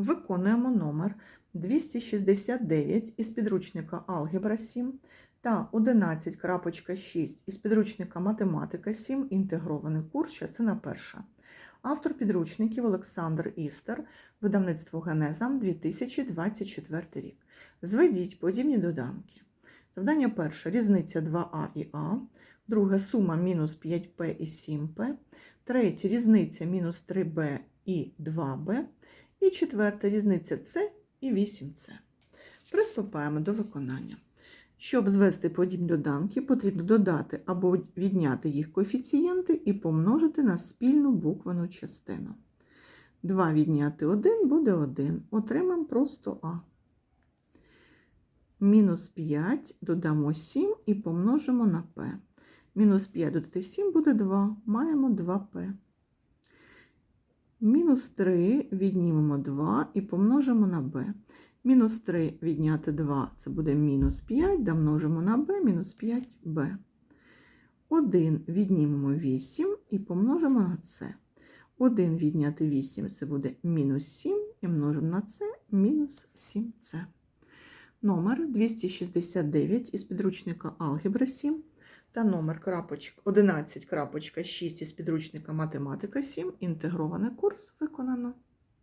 Виконуємо номер 269 із підручника Алгебра 7 та 11.6 із підручника Математика 7. Інтегрований курс, частина перша. Автор підручників Олександр Істер, видавництво Генеза 2024 рік. Зведіть подібні доданки. Завдання перше різниця 2а і А. Друге сума мінус 5p і 7p. Третє різниця мінус 3b і 2b. І четверта різниця С і 8С. Приступаємо до виконання. Щоб звести подібні доданки, потрібно додати або відняти їх коефіцієнти і помножити на спільну буквену частину. 2 відняти 1 буде 1. Отримаємо просто А. Мінус 5 додамо 7 і помножимо на П. Мінус 5 додати 7 буде 2. Маємо 2П. Мінус 3 віднімемо 2 і помножимо на b. Мінус 3 відняти 2 це буде мінус 5, да множимо на b, мінус 5b. 1 віднімемо 8 і помножимо на c. 1 відняти 8 це буде мінус 7 і множимо на c, мінус 7c. Номер 269 із підручника Алгебра 7 та номер крапочка 11.6 із підручника Математика 7. Інтегрований курс виконано.